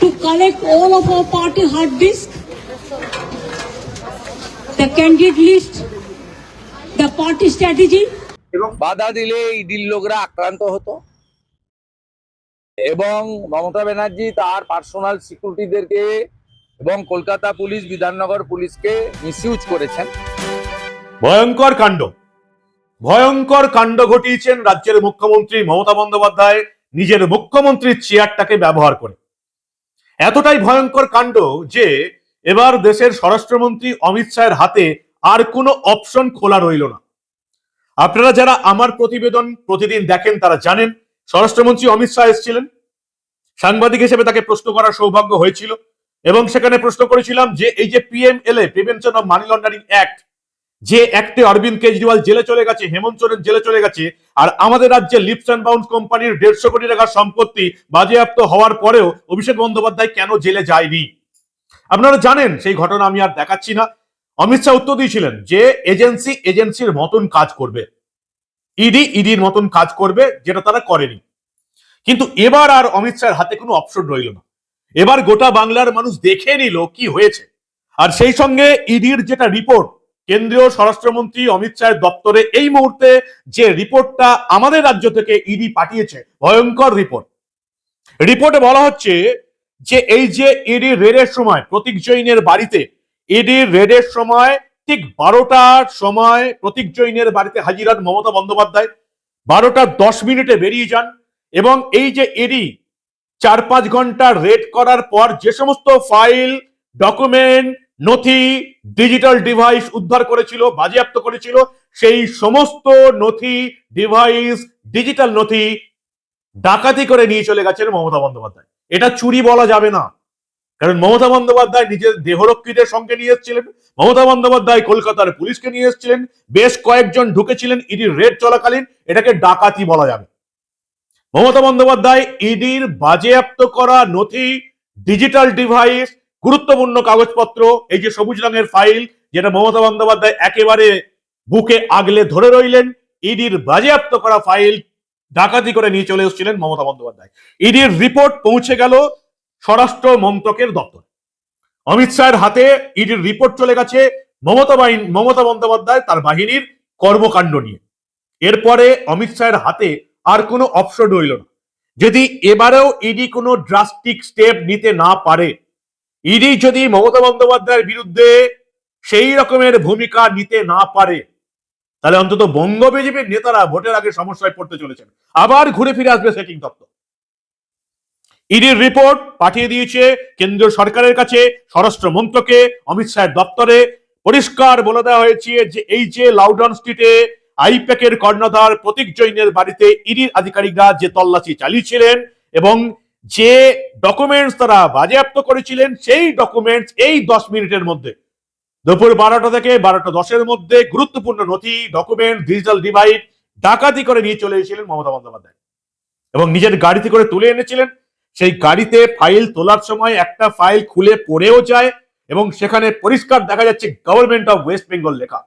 to collect all of our party hard disk, the candidate list, the party strategy, এবং বাধা দিলে ইডির লোকরা আক্রান্ত হতো। এবং মমতা ব্যানার্জি তার পার্সোনাল সিকিউরিটিদেরকে এবং কলকাতা পুলিশ বিধাননগর পুলিশকে মিসইউজ করেছেন। ভয়ঙ্কর কাণ্ড। ভয়ঙ্কর কাণ্ড ঘটিয়েছেন রাজ্যের মুখ্যমন্ত্রী মমতা বন্দ্যোপাধ্যায়। নিজের মুখ্যমন্ত্রীর চেয়ারটাকে ব্যবহার করে। এতটাই ভয়ঙ্কর কাণ্ড যে এবার দেশের স্বরাষ্ট্রমন্ত্রী অমিত শাহের হাতে আর কোনো অপশন খোলা রইল না। আপনারা যারা আমার প্রতিবেদন প্রতিদিন দেখেন তারা জানেন, স্বরাষ্ট্রমন্ত্রী অমিত শাহ এসেছিলেন। সাংবাদিক হিসেবে তাকে প্রশ্ন করার সৌভাগ্য হয়েছিল এবং সেখানে প্রশ্ন করেছিলাম যে এই যে PMLA prevention of money laundering act যে অ্যাক্টে অরবিন্দ কেজরিওয়াল জেলে চলে গেছে, হেমন্ত সোরেন জেলে চলে গেছে, আর আমাদের রাজ্যে লিপস অ্যান্ড বাউন্স কোম্পানির দেড়শো কোটি টাকার সম্পত্তি বাজেয়াপ্ত হওয়ার পরেও অভিষেক বন্দ্যোপাধ্যায় কেন জেলে যায়নি? আপনারা জানেন, সেই ঘটনা আমি আর দেখাচ্ছি না। অমিত শাহ উত্তর দিয়েছিলেন যে এজেন্সি এজেন্সির মতন কাজ করবে। ইডি ইডির মতন কাজ করবে, যেটা তারা করেনি। কিন্তু এবার আর অমিত শাহের হাতে কোনো অপশন রইল না। এবার গোটা বাংলার মানুষ দেখে নিল কি হয়েছে। আর সেই সঙ্গে ইডির যেটা রিপোর্ট কেন্দ্রীয় স্বরাষ্ট্রমন্ত্রী অমিত শাহের দপ্তরে এই মুহূর্তে যে রিপোর্টটা আমাদের রাজ্য থেকে ইডি পাঠিয়েছে, ভয়ঙ্কর রিপোর্ট। রিপোর্টে বলা হচ্ছে যে এই যে ইডি রেডের সময়, প্রতীক জৈনের বাড়িতে, ইডি রেডের সময় ঠিক বারোটার সময় প্রতীক জৈনের বাড়িতে হাজির হন মমতা বন্দ্যোপাধ্যায়। বারোটা দশ মিনিটে বেরিয়ে যান এবং এই যে ইডি চার পাঁচ ঘণ্টা রেড করার পর যে সমস্ত ফাইল, ডকুমেন্ট নথি ডিজিটাল ডিভাইস উদ্ধার করেছিল, বাজেয়াপ্ত করেছিল। সেই সমস্ত নথি ডিভাইস ডিজিটাল নথি ডাকাতি করে নিয়ে চলে গেছেন মমতা বন্দ্যোপাধ্যায়। এটা চুরি বলা যাবে না। কারণ মমতা বন্দ্যোপাধ্যায় নিজের দেহরক্ষীদের সঙ্গে নিয়ে এসেছিলেন। মমতা বন্দ্যোপাধ্যায় কলকাতার পুলিশকে নিয়ে এসেছিলেন। বেশ কয়েকজন ঢুকেছিলেন ইডির রেড চলাকালীন। এটাকে ডাকাতি বলা যাবে। মমতা বন্দ্যোপাধ্যায় ইডির বাজেয়াপ্ত করা নথি ডিজিটাল ডিভাইস গুরুত্বপূর্ণ কাগজপত্র, এই যে সবুজ রঙের ফাইল যেটা মমতা বন্দ্যোপাধ্যায় একেবারে বুকে আগলে ধরে রইলেন ইডির বাজেয়াপ্ত করা ফাইল ডাকাতি করে নিয়ে চলে এসেছিলেন মমতা বন্দ্যোপাধ্যায়। ইডির রিপোর্ট পৌঁছে গেল স্বরাষ্ট্র মন্ত্রকের দপ্তর। অমিত শাহের হাতে ইডির রিপোর্ট চলে গেছে মমতা বাহিনী মমতা বন্দ্যোপাধ্যায় তার বাহিনীর কর্মকাণ্ড নিয়ে। এরপরে অমিত শাহের হাতে আর কোনো অপশন রইল না। যদি এবারেও ইডি কোনো ড্রাস্টিক স্টেপ নিতে না পারে ইডি যদি মমতা বন্দ্যোপাধ্যায়ের বিরুদ্ধে সেই রকমের ভূমিকা নিতে না পারে, তাহলে অন্তত বঙ্গ বিজেপির নেতারা ভোটের আগে সমস্যায় পড়তে চলেছেন। আবার ঘুরে ফিরে আসবে সেটিং দপ্তর ইডির রিপোর্ট পাঠিয়ে দিয়েছে কেন্দ্রীয় সরকারের কাছে স্বরাষ্ট্র মন্ত্রকে অমিত শাহের দপ্তরে। পরিষ্কার বলে দেওয়া হয়েছে যে এই যে লাউডন স্ট্রিটে আইপ্যাকের কর্ণধার প্রতীক জৈনের বাড়িতে ইডির আধিকারিকরা যে তল্লাশি চালিয়েছিলেন এবং যে ডকুমেন্টস তারা বাজেয়াপ্ত করেছিলেন, সেই ডকুমেন্টস এই দশ মিনিটের মধ্যে। দুপুর বারোটা থেকে বারোটা দশের মধ্যে গুরুত্বপূর্ণ নথি ডকুমেন্ট ডিজিটাল ডিভাইস ডাকাতি করে নিয়ে চলে এসেছিলেন মমতা বন্দ্যোপাধ্যায়। এবং নিজের গাড়িতে করে তুলে এনেছিলেন। সেই গাড়িতে ফাইল তোলার সময় একটা ফাইল খুলে পড়েও যায় এবং সেখানে পরিষ্কার দেখা যাচ্ছে গভর্নমেন্ট অফ ওয়েস্ট বেঙ্গল লেখা।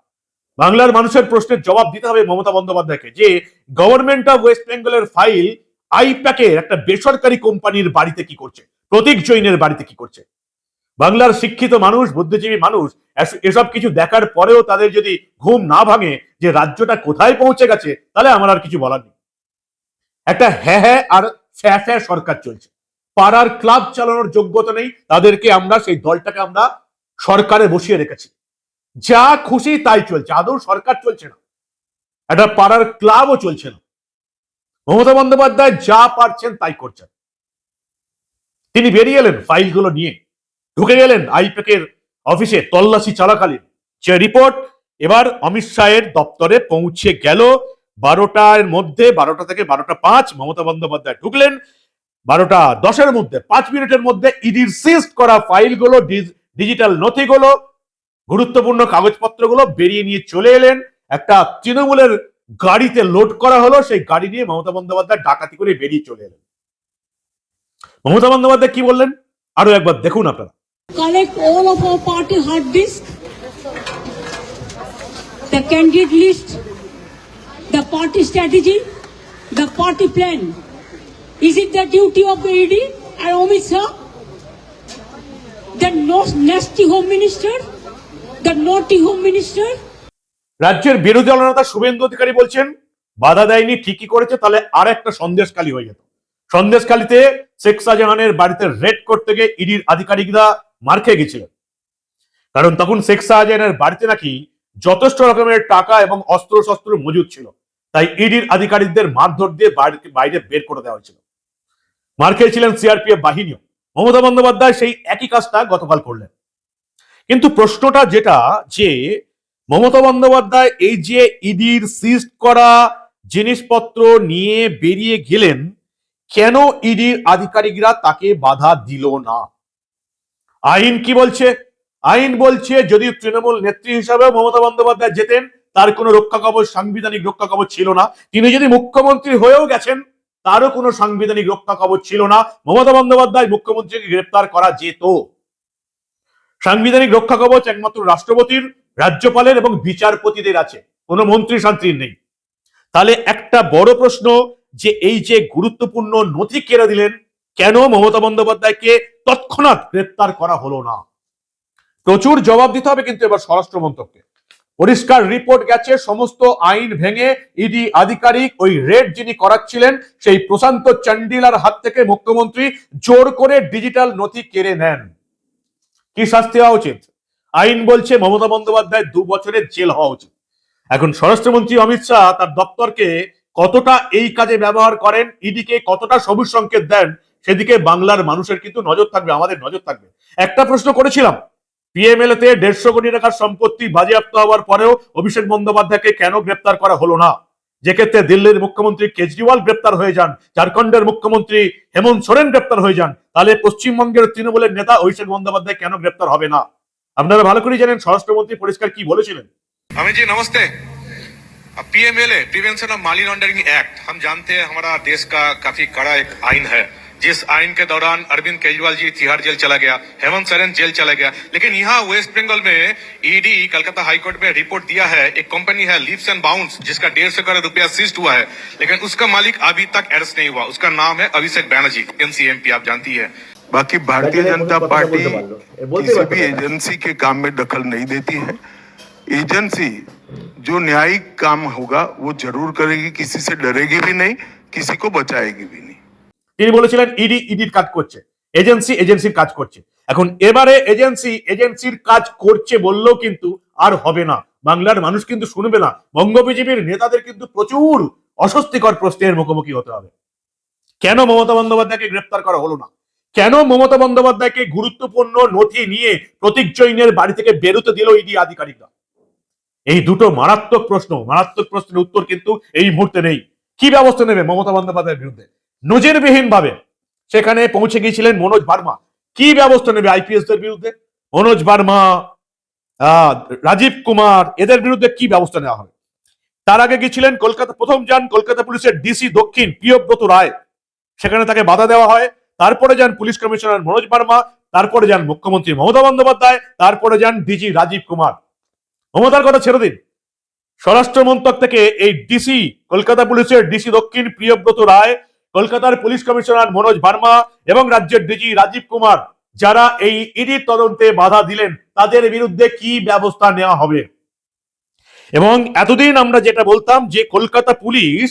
বাংলার মানুষের প্রশ্নের জবাব দিতে হবে মমতা বন্দ্যোপাধ্যায়কে যে গভর্নমেন্ট অফ ওয়েস্ট বেঙ্গলের ফাইল আইপ্যাকের একটা বেসরকারি কোম্পানির বাড়িতে কি করছে? প্রতীক জৈনের বাড়িতে কি করছে? বাংলার শিক্ষিত মানুষ, বুদ্ধিজীবী মানুষ এসব কিছু দেখার পরেও তাদের যদি ঘুম না ভাঙে যে রাজ্যটা কোথায় পৌঁছে গেছে, তাহলে আমার আর কিছু বলার নেই। একটা হ্যাঁ হ্যাঁ আর ফ্যা ফ্যা সরকার চলছে। পাড়ার ক্লাব চালানোর যোগ্যতা নেই, তাদেরকে আমরা, সেই দলটাকে আমরা সরকারে বসিয়ে রেখেছি। যা খুশি তাই চলছে, আদৌ সরকার চলছে না। একটা পাড়ার ক্লাবও চলছে না। মমতা বন্দ্যোপাধ্যায় যা পারছেন তাই করছেন। তিনি বেরিয়ে এলেন ফাইলগুলো নিয়ে। ঢুকে গেলেন আইপ্যাকের অফিসে তল্লাশি চলাকালীন। যে রিপোর্ট এবার অমিত শাহের দপ্তরে পৌঁছে গেল। বারোটার মধ্যে, বারোটা থেকে বারোটা পাঁচ মমতা বন্দ্যোপাধ্যায় ঢুকলেন। বারোটা দশের মধ্যে, পাঁচ মিনিটের মধ্যে ইডির সিস্ট করা ফাইলগুলো ডিজিটাল নথিগুলো, গুরুত্বপূর্ণ কাগজপত্রগুলো বেরিয়ে নিয়ে চলে এলেন। একটা তৃণমূলের গাড়িতে লোড করা হলো, সেই গাড়ি নিয়ে মমতা বন্দ্যোপাধ্যায় ডাকাতি করে বেরিয়ে চলে এলেন। মমতা বন্দ্যোপাধ্যায় কি বললেন? আরও একবার দেখুন আপনারা। Collect all of our party hard disk the candidate list the party strategy the party plan is it the duty of ED R Amit Shah the no nasty home minister the naughty home minister রাজ্যের বিরোধী দলনেতা শুভেন্দু অধিকারী বলছেন, বাধা দেয়নি, ঠিকই করেছে, তাহলে আর একটা সন্দেশকালী হয়ে যেত। সন্দেশকালীতে শেখ শাহজাহানের বাড়িতে রেড করতে গিয়ে ইডির আধিকারিকরা মার খেয়ে গেছিলেন। কারণ তখন শেখ শাহজাহানের বাড়িতে নাকি যথেষ্ট রকমের টাকা এবং অস্ত্র শস্ত্র মজুদ ছিল। তাই ইডির আধিকারিকদের মারধর দিয়ে বাড়ি- বাইরে বের করে দেওয়া হয়েছিল। মার খেয়েছিলেন সিআরপিএফ বাহিনীও। মমতা বন্দ্যোপাধ্যায় সেই একই কাজটা গতকাল করলেন। কিন্তু প্রশ্নটা যেটা, যে মমতা বন্দ্যোপাধ্যায় এই যে ইডির সিজ করা জিনিসপত্র নিয়ে বেরিয়ে গেলেন, কেন ইডির আধিকারিকরা তাকে বাধা দিল না? আইন কি বলছে? আইন বলছে যদি তৃণমূল নেত্রী হিসাবে মমতা বন্দ্যোপাধ্যায় যেতেন, তার কোনো রক্ষা কবচ, সাংবিধানিক রক্ষা কবচ ছিল না। তিনি যদি মুখ্যমন্ত্রী হয়েও গেছেন, তারও কোনো সাংবিধানিক রক্ষা কবচ ছিল না। মমতা বন্দ্যোপাধ্যায় মুখ্যমন্ত্রীকে গ্রেপ্তার করা যেত। সাংবিধানিক রক্ষা কবচ একমাত্র রাষ্ট্রপতির রাজ্যপালের এবং বিচারপতিদের আছে, কোনো মন্ত্রী শান্তির নেই। তাহলে একটা বড় প্রশ্ন যে এই যে গুরুত্বপূর্ণ নথি কেড়ে দিলেন কেন মমতা বন্দ্যোপাধ্যায়কে তৎক্ষণাৎ গ্রেপ্তার করা হলো না? প্রচুর জবাব দিতে হবে কিন্তু এবার স্বরাষ্ট্র মন্ত্রককে। পরিষ্কার রিপোর্ট গেছে, সমস্ত আইন ভেঙে ইডি আধিকারিক ওই রেড যিনি করাচ্ছিলেন, সেই প্রশান্ত চান্ডিলার হাত থেকে মুখ্যমন্ত্রী জোর করে ডিজিটাল নথি কেড়ে নেন। কি শাস্তি হওয়া উচিত? আইন বলছে মমতা বন্দ্যোপাধ্যায় দু বছরের জেল হওয়া উচিত। এখন স্বরাষ্ট্রমন্ত্রী অমিত শাহ তার দপ্তরকে কতটা এই কাজে ব্যবহার করেন, ইডিকে কতটা সবুজ সংকেত দেন, সেদিকে বাংলার মানুষের কিন্তু নজর থাকবে, আমাদের নজর থাকবে। একটা প্রশ্ন করেছিলাম পিএমএল তে দেড়শো কোটি টাকার সম্পত্তি বাজেয়াপ্ত হওয়ার পরেও অভিষেক বন্দ্যোপাধ্যায়কে কেন গ্রেপ্তার করা হলো না? যে ক্ষেত্রে দিল্লির মুখ্যমন্ত্রী কেজরিওয়াল গ্রেপ্তার হয়ে যান, ঝাড়খণ্ডের মুখ্যমন্ত্রী হেমন্ত সোরেন গ্রেপ্তার হয়ে যান, তাহলে পশ্চিমবঙ্গের তৃণমূলের নেতা অভিষেক বন্দ্যোপাধ্যায় কেন গ্রেপ্তার হবে না? আপনারা ভালো করে জানেন স্বরাষ্ট্রমন্ত্রী পরিষ্কার কি বলেছিলেন अमित जी नमस्ते PMLA prevention of money laundering act हम जानते हैं हमारा देश का काफी कड़ा एक आइन है जिस आइन के दौरान अरविंद केजरीवाल जी तिहाड़ जेल चला गया हेमंत सोरेन जेल चला गया लेकिन यहाँ वेस्ट बंगाल में ईडी कलकत्ता हाईकोर्ट में रिपोर्ट दिया है एक कंपनी है लीप्स एंड बाउंस जिसका डेढ़ सौ करोड़ रुपया सीज हुआ है लेकिन उसका मालिक अभी तक अरेस्ट नहीं हुआ उसका नाम है अभिषेक बैनर्जी एनसीएमपी आप जानती है बाकी भारतीय তাকে जनता কথা पार्टी বলতে পারলো। এ বলতে किसी পারতো भी না। एजेंसी के काम में दखल नहीं देती है एजेंसी जो न्यायिक काम होगा वो जरूर करेगी किसी से डरेगी भी नहीं किसी को बचाएगी भी नहीं তিনি বলেছিলেন ইডি ইডির কাজ করছে এজেন্সি এজেন্সির কাজ করছে এখন এবারে এজেন্সি এজেন্সির কাজ করছে বললেও কিন্তু আর হবে না বাংলার মানুষ কিন্তু শুনবে না বঙ্গ বিজেপির নেতাদের কিন্তু প্রচুর অস্বস্তিকর প্রশ্নের মুখোমুখি হতে হবে কেন মমতা বন্দ্যোপাধ্যায়কে গ্রেপ্তার করা হলো না কেন মমতা বন্দ্যোপাধ্যায়কে গুরুত্বপূর্ণ নথি নিয়ে প্রতীক জৈনের বাড়ি থেকে বেরোতে দিল ইডি আধিকারিকরা? এই দুটো মারাত্মক প্রশ্ন মারাত্মক প্রশ্নের উত্তর কিন্তু এই মুহূর্তে নেই। কি ব্যবস্থা নেবে মমতা বন্দ্যোপাধ্যায়ের বিরুদ্ধে? নজিরবিহীন ভাবে সেখানে পৌঁছে গিয়েছিলেন মনোজ ভার্মা। কি ব্যবস্থা নেবে আইপিএস দের বিরুদ্ধে? মনোজ আহ, রাজীব কুমার এদের বিরুদ্ধে কি ব্যবস্থা নেওয়া হবে? তার আগে গিয়েছিলেন কলকাতা প্রথম যান কলকাতা পুলিশের ডিসি দক্ষিণ প্রিয়ব্রত রায়। সেখানে তাকে বাধা দেওয়া হয়। তারপরে যান পুলিশ কমিশনার মনোজ ভার্মা তারপরে যান মুখ্যমন্ত্রী মমতা বন্দ্যোপাধ্যায়, তারপরে যান ডিজি রাজীব কুমার। মমতার কথা ছেড়ে দিন। স্বরাষ্ট্র মন্ত্রক থেকে এই ডিসি কলকাতা পুলিশের ডিসি দক্ষিণ প্রিয়ব্রত রায়, কলকাতার পুলিশ কমিশনার মনোজ ভার্মা এবং রাজ্যের ডিজি রাজীব কুমার, যারা এই ইডি তদন্তে বাধা দিলেন, তাদের বিরুদ্ধে কি ব্যবস্থা নেওয়া হবে? এবং এতদিন আমরা যেটা বলতাম যে কলকাতা পুলিশ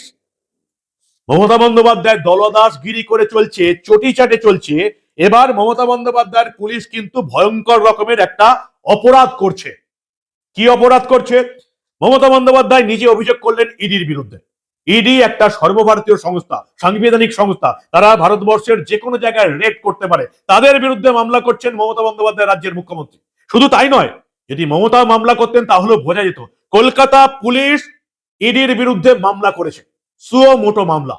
মমতা বন্দ্যোপাধ্যায় দলদাসগিরি করে চলছে চটি চাটে চলছে। এবার মমতা বন্দ্যোপাধ্যায়ের পুলিশ কিন্তু ভয়ঙ্কর রকমের একটা অপরাধ করছে। কি অপরাধ করছে? মমতা বন্দ্যোপাধ্যায় নিজে অভিযোগ করলেন ইডির বিরুদ্ধে। ইডি একটা সর্বভারতীয় সংস্থা, সাংবিধানিক সংস্থা। তারা ভারতবর্ষের যে কোনো জায়গায় রেড করতে পারে। তাদের বিরুদ্ধে মামলা করছেন মমতা বন্দ্যোপাধ্যায় রাজ্যের মুখ্যমন্ত্রী। শুধু তাই নয়, যদি মমতা মামলা করতেন তাহলে বোঝা যেত, কলকাতা পুলিশ ইডির বিরুদ্ধে মামলা করেছে। সুও মোটো মামলা।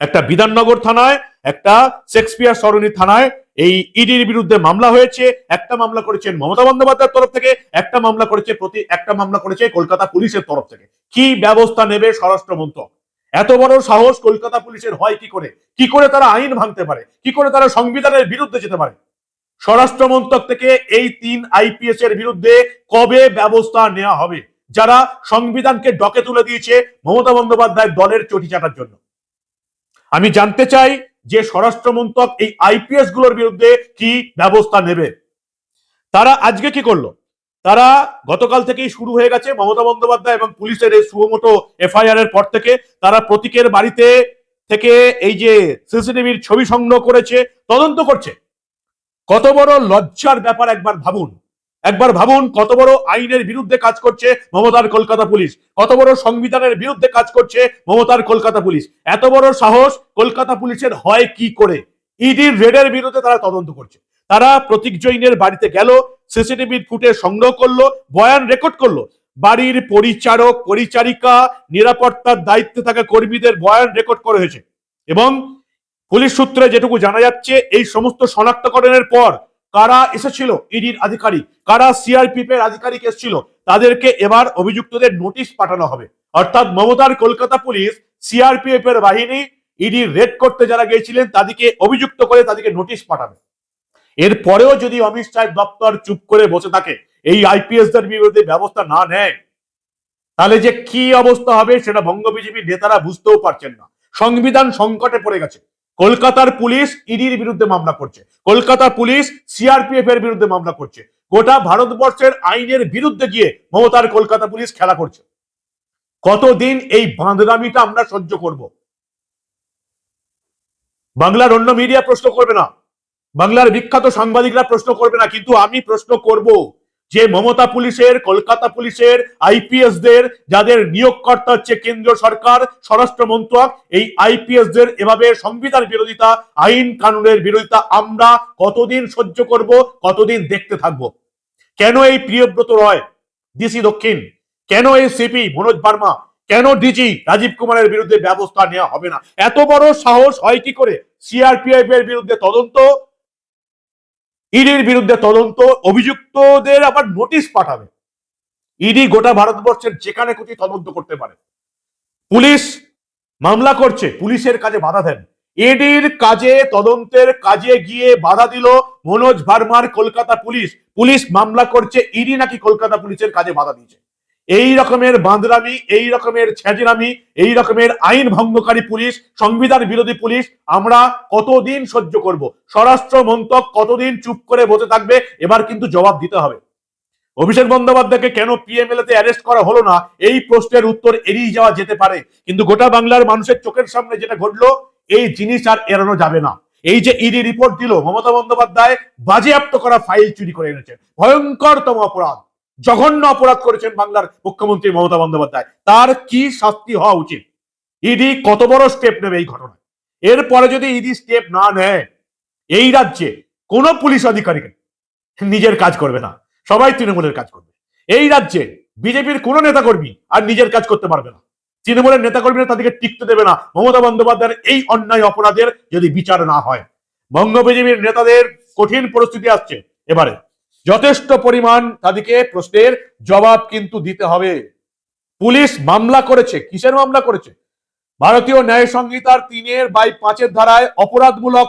একটা বিধাননগর থানায়, একটা শেক্সপিয়ার সরণি থানায় এই ইডির বিরুদ্ধে মামলা হয়েছে, একটা মামলা করেছেন মমতা বন্দ্যোপাধ্যায়ের তরফ থেকে, একটা মামলা করেছে প্রতি একটা মামলা করেছে কলকাতা পুলিশের তরফ থেকে। কি ব্যবস্থা নেবে স্বরাষ্ট্র মন্ত্রক এত বড় সাহস কলকাতা পুলিশের হয় কি করে? কি করে তারা আইন ভাঙতে পারে? কি করে তারা সংবিধানের বিরুদ্ধে যেতে পারে? স্বরাষ্ট্র মন্ত্রক থেকে এই তিন আইপিএস এর বিরুদ্ধে কবে ব্যবস্থা নেওয়া হবে? যারা সংবিধানকে ডকে তুলে দিয়েছে মমতা বন্দ্যোপাধ্যায় দলের চটি চাটার জন্য। আমি জানতে চাই যে স্বরাষ্ট্রমন্ত্রক এই আইপিএসগুলোর বিরুদ্ধে কি ব্যবস্থা নেবে। তারা আজকে কি করল? তারা গতকাল থেকেই শুরু হয়ে গেছে মমতা বন্দ্যোপাধ্যায় এবং পুলিশের এই সুমোটো এফআইআর এর পর থেকে। তারা প্রতীকের বাড়িতে থেকে এই যে সিসিটিভির ছবি সংগ্রহ করেছে, তদন্ত করছে। কত বড় লজ্জার ব্যাপার একবার ভাবুন। একবার ভাবুন কত বড় আইনের বিরুদ্ধে কাজ করছে মমতার কলকাতা পুলিশ। কত বড় সংবিধানের বিরুদ্ধে কাজ করছে মমতার কলকাতা পুলিশ। এত বড় সাহস কলকাতা পুলিশের হয় কি করে? ইডির রেডের বিরুদ্ধে তারা তদন্ত করছে। তারা প্রতীক জৈনের বাড়িতে গেল, সিসিটিভি ফুটে সংগ্রহ করল, বয়ান রেকর্ড করল। বাড়ির পরিচারক, পরিচারিকা, নিরাপত্তার দায়িত্বে থাকা কর্মীদের বয়ান রেকর্ড করা হয়েছে। এবং পুলিশ সূত্রে যেটুকু জানা যাচ্ছে, এই সমস্ত শনাক্তকরণের পর কারা এসেছিল? ইডির আধিকারিক। কারা সিআরপিএফ এর আধিকারিক এসেছিল? তাদেরকে এবার অভিযুক্তদের নোটিশ পাঠানো হবে। অর্থাৎ মমতার কলকাতা পুলিশ সিআরপিএফ এর বাহিনী ইডি রেড করতে যারা গিয়েছিলেন, তাদেরকে অভিযুক্ত করে তাদেরকে নোটিশ পাঠাবে। এর পরেও যদি অমিত শাহের দপ্তর চুপ করে বসে থাকে, এই আইপিএস দের বিরুদ্ধে ব্যবস্থা না নেয়, তাহলে যে কি অবস্থা হবে সেটা বঙ্গ বিজেপির নেতারা বুঝতেও পারছেন না। সংবিধান সংকটে পড়ে গেছে। কলকাতার পুলিশ ইডির বিরুদ্ধে মামলা করছে। কলকাতা পুলিশ সিআরপিএফ এর বিরুদ্ধে মামলা করছে। গোটা ভারতবর্ষের আইনের বিরুদ্ধে গিয়ে মমতার কলকাতা পুলিশ খেলা করছে। কতদিন এই বাঁদরামিটা আমরা সহ্য করব? বাংলার অন্য মিডিয়া প্রশ্ন করবে না। বাংলার বিখ্যাত সাংবাদিকরা প্রশ্ন করবে না, কিন্তু আমি প্রশ্ন করব যে মমতা পুলিশের, কলকাতা পুলিশের আইপিএস দের যাদের নিয়োগকর্তা হচ্ছে কেন্দ্র সরকার, স্বরাষ্ট্র মন্ত্রক, এই আইপিএস দের এভাবে সংবিধান বিরোধিতা, আইন কানুনের বিরোধিতা আমরা কতদিন সহ্য করব, কতদিন দেখতে থাকব? কেন এই প্রিয়ব্রত রয়, ডিসি দক্ষিণ? কেন এই সিপি, মনোজ বার্মা কেন ডিজি, রাজীব কুমারের বিরুদ্ধে ব্যবস্থা নেওয়া হবে না? এত বড় সাহস হয় কি করে? সিআরপিএফ এর বিরুদ্ধে তদন্ত ইডির বিরুদ্ধে তদন্ত, অভিযুক্তদের আবার নোটিশ পাঠাবে। ইডি গোটা ভারতবর্ষের যেখানে খুশি তদন্ত করতে পারে। পুলিশ মামলা করছে, পুলিশের কাজে বাধা দেন। ইডির কাজে, তদন্তের কাজে গিয়ে বাধা দিল মনোজ ভার্মার কলকাতা পুলিশ। পুলিশ মামলা করছে, ইডি নাকি কলকাতা পুলিশের কাজে বাধা দিয়েছে। এই রকমের বাঁদরামি, এই রকমের ছেজরামি এই রকমের আইন ভঙ্গকারী পুলিশ, সংবিধান বিরোধী পুলিশ আমরা কতদিন সহ্য করব? স্বরাষ্ট্র মন্ত্রক কতদিন চুপ করে বসে থাকবে? এবার কিন্তু জবাব দিতে হবে। অভিষেক বন্দ্যোপাধ্যায়কে কেন পিএমএলএ তে অ্যারেস্ট করা হলো না? এই প্রশ্নের উত্তর এড়িয়ে যাওয়া যেতে পারে। কিন্তু গোটা বাংলার মানুষের চোখের সামনে যেটা ঘটলো, এই জিনিস আর এড়ানো যাবে না। এই যে ইডি রিপোর্ট দিল, মমতা বন্দ্যোপাধ্যায় বাজেয়াপ্ত করা ফাইল চুরি করে এনেছেন। ভয়ঙ্করতম অপরাধ। জঘন্য অপরাধ করেছেন বাংলার মুখ্যমন্ত্রী মমতা বন্দ্যোপাধ্যায়। তার কি শাস্তি হওয়া উচিত? ইডি কত বড় স্টেপ নেবে এই ঘটনায়? এরপরে যদি ইডি স্টেপ না নেয়, এই রাজ্যে কোন পুলিশ আধিকারিক নিজের কাজ করবে না। সবাই তৃণমূলের কাজ করবে। এই রাজ্যে বিজেপির কোন নেতাকর্মী আর নিজের কাজ করতে পারবে না। তৃণমূলের নেতাকর্মীরা তাদেরকে টিকতে দেবে না। মমতা বন্দ্যোপাধ্যায়ের এই অন্যায় অপরাধের যদি বিচার না হয়, বঙ্গ বিজেপির নেতাদের কঠিন পরিস্থিতি আসছে। এবারে যথেষ্ট পরিমাণ তাদেরকে প্রশ্নের জবাব কিন্তু দিতে হবে। পুলিশ মামলা করেছে। কিসের মামলা করেছে? ভারতীয় ন্যায় সংহিতার তিনের বাই পাঁচের ধারায় অপরাধমূলক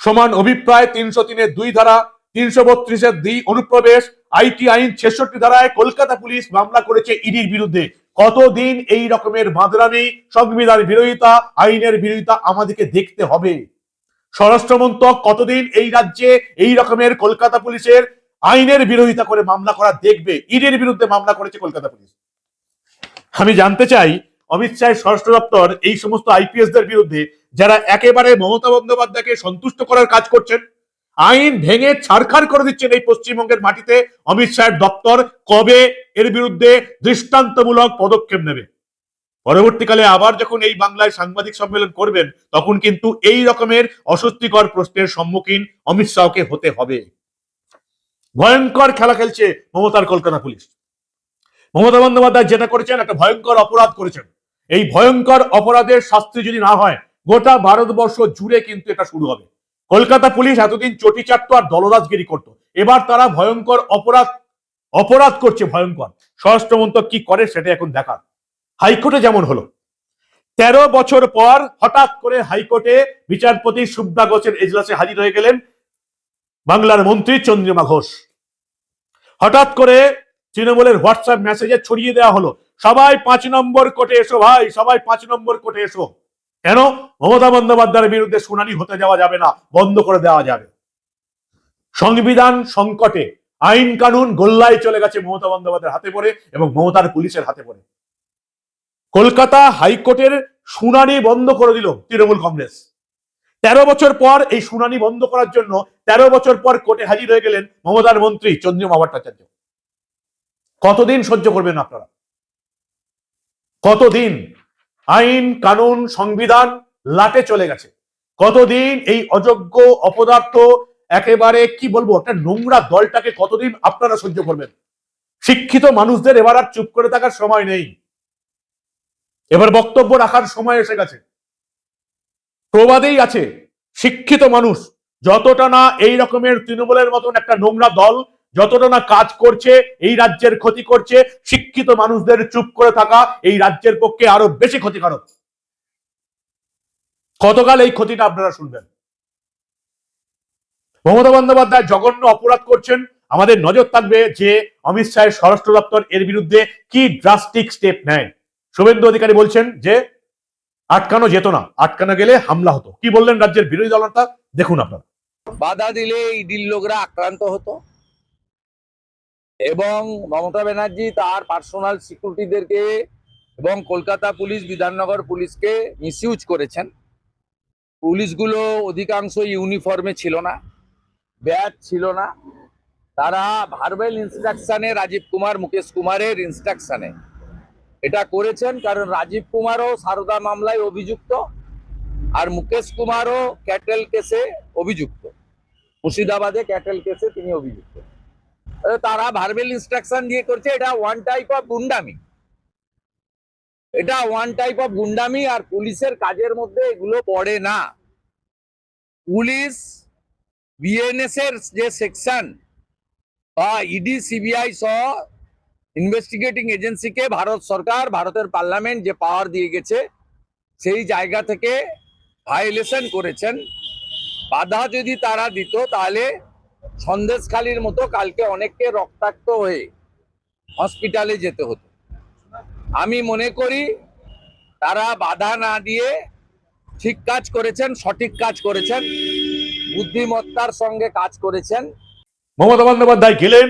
সমান অভিপ্রায় তিনশো তিনের দুই ধারা, তিনশো বত্রিশের দুই অনুপ্রবেশ, আইটি আইন ছেষট্টি ধারায় কলকাতা পুলিশ মামলা করেছে ইডির বিরুদ্ধে। কতদিন এই রকমের বাঁদরামি, সংবিধান বিরোধিতা, আইনের বিরোধিতা আমাদেরকে দেখতে হবে। স্বরাষ্ট্রমন্ত্রক কতদিন এই রাজ্যে এই রকমের কলকাতা পুলিশের আইনের বিরোধিতা করে মামলা করা দেখবে? ইডির বিরুদ্ধে মামলা করেছে কলকাতা পুলিশ। আমি জানতে চাই, অমিত শাহের স্বরাষ্ট্র দপ্তর এই সমস্ত আইপিএস দের বিরুদ্ধে যারা একেবারে মমতা বন্দ্যোপাধ্যায়কে সন্তুষ্ট করার কাজ করছেন, আইন ভেঙে ছাড়খাড় করে দিচ্ছেন এই পশ্চিমবঙ্গের মাটিতে, অমিত শাহের দপ্তর কবে এর বিরুদ্ধে দৃষ্টান্তমূলক পদক্ষেপ নেবে? পরবর্তীকালে আবার যখন এই বাংলায় সাংবাদিক সম্মেলন করবেন, তখন কিন্তু এই রকমের অস্বস্তিকর প্রশ্নের সম্মুখীন অমিত শাহকে হতে হবে। ভয়ঙ্কর খেলা খেলছে মমতার কলকাতা পুলিশ। মমতা বন্দ্যোপাধ্যায় যেটা করেছেন, একটা ভয়ঙ্কর অপরাধ করেছেন। এই ভয়ঙ্কর অপরাধের শাস্তি যদি না হয়, গোটা ভারতবর্ষ জুড়ে কিন্তু এটা শুরু হবে। কলকাতা পুলিশ এতদিন চটি চাটত আর দলদাসগিরি করত। এবার তারা ভয়ঙ্কর অপরাধ অপরাধ করছে ভয়ঙ্কর। স্বরাষ্ট্রমন্ত্রক কি করে সেটা এখন দেখার। হাইকোর্টে যেমন হলো। তেরো বছর পর হঠাৎ করে হাইকোর্টে বিচারপতি সুব্রা ঘোষের এজলাসে হাজির হয়ে গেলেন বাংলার মন্ত্রী চন্দ্রিমা ঘোষ। হঠাৎ করে তৃণমূলের হোয়াটসঅ্যাপ মেসেজে ছড়িয়ে দেওয়া হলো, সবাই পাঁচ নম্বর কোর্টে এসো ভাই, সবাই পাঁচ নম্বর কোর্টে এসো। কেন? মমতা বন্দ্যোপাধ্যায়ের বিরুদ্ধে শুনানি হতে যাওয়া যাবে না, বন্ধ করে দেওয়া যাবে। সংবিধান সংকটে, আইন কানুন গোল্লায় চলে গেছে মমতা বন্দ্যোপাধ্যায়ের হাতে পড়ে এবং মমতার পুলিশের হাতে পড়ে। কলকাতা হাইকোর্টের শুনানি বন্ধ করে দিল তৃণমূল কংগ্রেস। তেরো বছর পর এই শুনানি বন্ধ করার জন্য তেরো বছর পর কোর্টে হাজির হয়ে গেলেন মমতার মন্ত্রী চন্দ্রিমা ভট্টাচার্য। কতদিন সহ্য করবেন আপনারা? কতদিন আইন, কানুন, সংবিধান লাটে চলে গেছে? কতদিন এই অযোগ্য অপদার্থ একেবারে, কি বলব, একটা নোংরা দলটাকে কতদিন আপনারা সহ্য করবেন? শিক্ষিত মানুষদের এবার আর চুপ করে থাকার সময় নেই। এবার বক্তব্য রাখার সময় এসে গেছে। প্রবাদেই আছে শিক্ষিত মানুষ। যতটা না এই রকমের তৃণমূলের মতন একটা নোংরা দল, যতটা না কাজ করছে, এই রাজ্যের ক্ষতি করছে, শিক্ষিত মানুষদের চুপ করে থাকা এই রাজ্যের পক্ষে আরও বেশি ক্ষতিকারক। কতকাল এই ক্ষতিটা আপনারা শুনবেন। মমতা বন্দ্যোপাধ্যায় জঘন্য অপরাধ করছেন। আমাদের নজর থাকবে যে অমিত শাহের স্বরাষ্ট্র দপ্তর এর বিরুদ্ধে কি ড্রাস্টিক স্টেপ নেয়। শুভেন্দু অধিকারী বলছেন যে আটকানো যেত না, আটকানো গেলে হামলা হতো। কি বললেন রাজ্যের বিরোধী দলনেতা দেখুন আপনারা। বাধা দিলে ইডির লোকরা আক্রান্ত হতো। এবং মমতা ব্যানার্জি তার পার্সোনাল সিকিউরিটিদেরকে এবং কলকাতা পুলিশ, বিধাননগর পুলিশকে মিসইউজ করেছেন। পুলিশগুলো অধিকাংশ ইউনিফর্মে ছিল না, ব্যাচ ছিল না। তারা ভার্বেল ইনস্ট্রাকশনে রাজীব কুমার, মুকেশ কুমারের ইনস্ট্রাকশনে এটা করেছেন কারণ রাজীব কুমারও সারদা মামলায় অভিযুক্ত আর মুকেশ কুমারও ক্যাটেল কেসে অভিযুক্ত। মুর্শিদাবাদে ক্যাটেল কেসে তিনি অভিযুক্ত। তারা ভার্বেল ইনস্ট্রাকশন দিয়ে করছে, এটা ওয়ান টাইপ অফ গুন্ডামি। এটা ওয়ান টাইপ অফ গুন্ডামি আর পুলিশের কাজের মধ্যে এগুলো পড়ে না। পুলিশ বিএনএস এর যে সেকশন বা ইডি সিবিআই সহ ইনভেস্টিগেটিং এজেন্সিকে ভারত সরকার, ভারতের পার্লামেন্ট যে পাওয়ার দিয়ে গেছে, সেই জায়গা থেকে ভায়োলেশন করেছেন। বাধা যদি তারা দিত, তাহলে সন্দেশখালির মতো কালকে অনেককে রক্তাক্ত হয়ে হসপিটালে যেতে হতো। আমি মনে করি, তারা বাধা না দিয়ে ঠিক কাজ করেছেন, সঠিক কাজ করেছেন, বুদ্ধিমত্তার সঙ্গে কাজ করেছেন। মমতা বন্দ্যোপাধ্যায় গেলেন।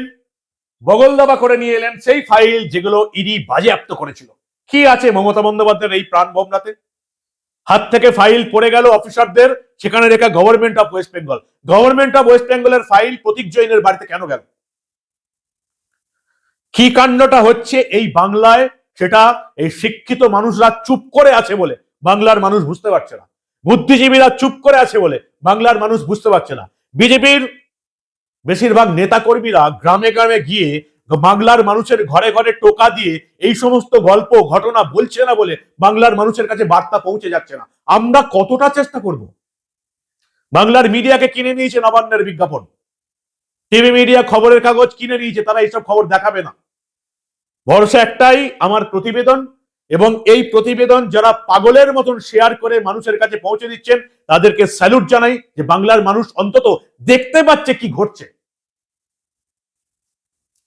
বগল দাবা করে নিয়ে এলেন সেই ফাইল যেগুলো ইডি বাজেয়াপ্ত করেছিল। কি আছে মমতা বন্দ্যোপাধ্যায়ের এই প্রাণ ভোমরাতে হাত থেকে ফাইল পড়ে গেল অফিসারদের, সেখানে রেখা government of West Bengal government of West বেঙ্গলের ফাইল প্রতীক জৈনের বাড়িতে কেন গেল? কি কাণ্ডটা হচ্ছে এই বাংলায়? সেটা এই শিক্ষিত মানুষরা চুপ করে আছে বলে বাংলার মানুষ বুঝতে পারছে না। বুদ্ধিজীবীরা চুপ করে আছে বলে বাংলার মানুষ বুঝতে পারছে না। বিজেপির বেশিরভাগ নেতাকর্মীরা গ্রামে গ্রামে গিয়ে বাংলার মানুষের ঘরে ঘরে টোকা দিয়ে এই সমস্ত গল্প, ঘটনা বলছে না বলে বাংলার মানুষের কাছে বার্তা পৌঁছে যাচ্ছে না। আমরা কতটা চেষ্টা করব? বাংলার মিডিয়াকে কিনে নিয়েছে নবান্নের বিজ্ঞাপন। টিভি মিডিয়া খবরের কাগজ কিনে নিয়েছে, তারা এইসব খবর দেখাবে না। ভরসা একটাই, আমার প্রতিবেদন এবং এই প্রতিবেদন যারা পাগলের মতন শেয়ার করে মানুষের কাছে পৌঁছে দিচ্ছেন, তাদেরকে স্যালুট জানাই যে বাংলার মানুষ অন্তত দেখতে পাচ্ছে কি ঘটছে।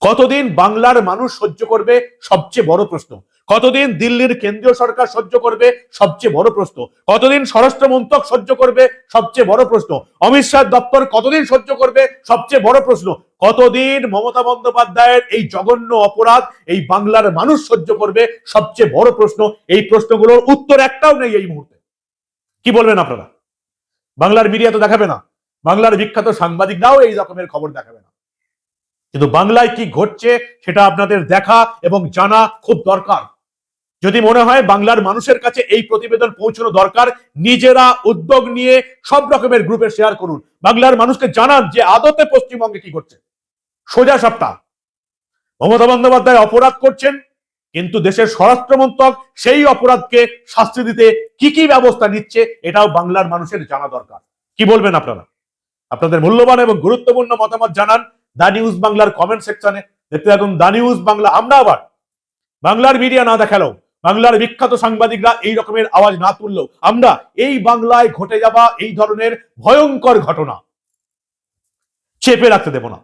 কতদিন বাংলার মানুষ সহ্য করবে? সবচেয়ে বড় প্রশ্ন। কতদিন দিল্লির কেন্দ্রীয় সরকার সহ্য করবে? সবচেয়ে বড় প্রশ্ন। কতদিন স্বরাষ্ট্র মন্ত্রক সহ্য করবে? সবচেয়ে বড় প্রশ্ন। অমিত শাহ দপ্তর কতদিন সহ্য করবে? সবচেয়ে বড় প্রশ্ন। কতদিন মমতা বন্দ্যোপাধ্যায়ের এই জঘন্য অপরাধ, এই বাংলার মানুষ সহ্য করবে? সবচেয়ে বড় প্রশ্ন। এই প্রশ্নগুলোর উত্তর একটাও নেই এই মুহূর্তে। কি বলবেন আপনারা? বাংলার মিডিয়া তো দেখাবে না। বাংলার বিখ্যাত সাংবাদিকরাও এই রকমের খবর দেখাবে না। কিন্তু বাংলায় কি ঘটছে সেটা আপনাদের দেখা এবং জানা খুব দরকার। যদি মনে হয় বাংলার মানুষের কাছে এই প্রতিবেদন পৌঁছানো দরকার, নিজেরা উদ্যোগ নিয়ে সব রকমের গ্রুপে শেয়ার করুন। বাংলার মানুষকে জানান যে আদতে পশ্চিমবঙ্গে কি করছে সোজা সপ্তাহ মমতা বন্দ্যোপাধ্যায় অপরাধ করছেন, কিন্তু দেশের স্বরাষ্ট্র মন্ত্রক সেই অপরাধকে শাস্তি দিতে কি কি ব্যবস্থা নিচ্ছে, এটাও বাংলার মানুষের জানা দরকার। কি বলবেন আপনারা? আপনাদের মূল্যবান এবং গুরুত্বপূর্ণ মতামত জানান দা নিউজ বাংলার কমেন্ট সেকশনে দেখতে থাকুন দা নিউজ বাংলা আমরা আবার বাংলার মিডিয়া না দেখাল বাংলার বিখ্যাত সাংবাদিকরা এই রকমের আওয়াজ না তুললেও আমরা এই বাংলায় ঘটে যাওয়া এই ধরনের ভয়ঙ্কর ঘটনা চেপে রাখতে দেব না।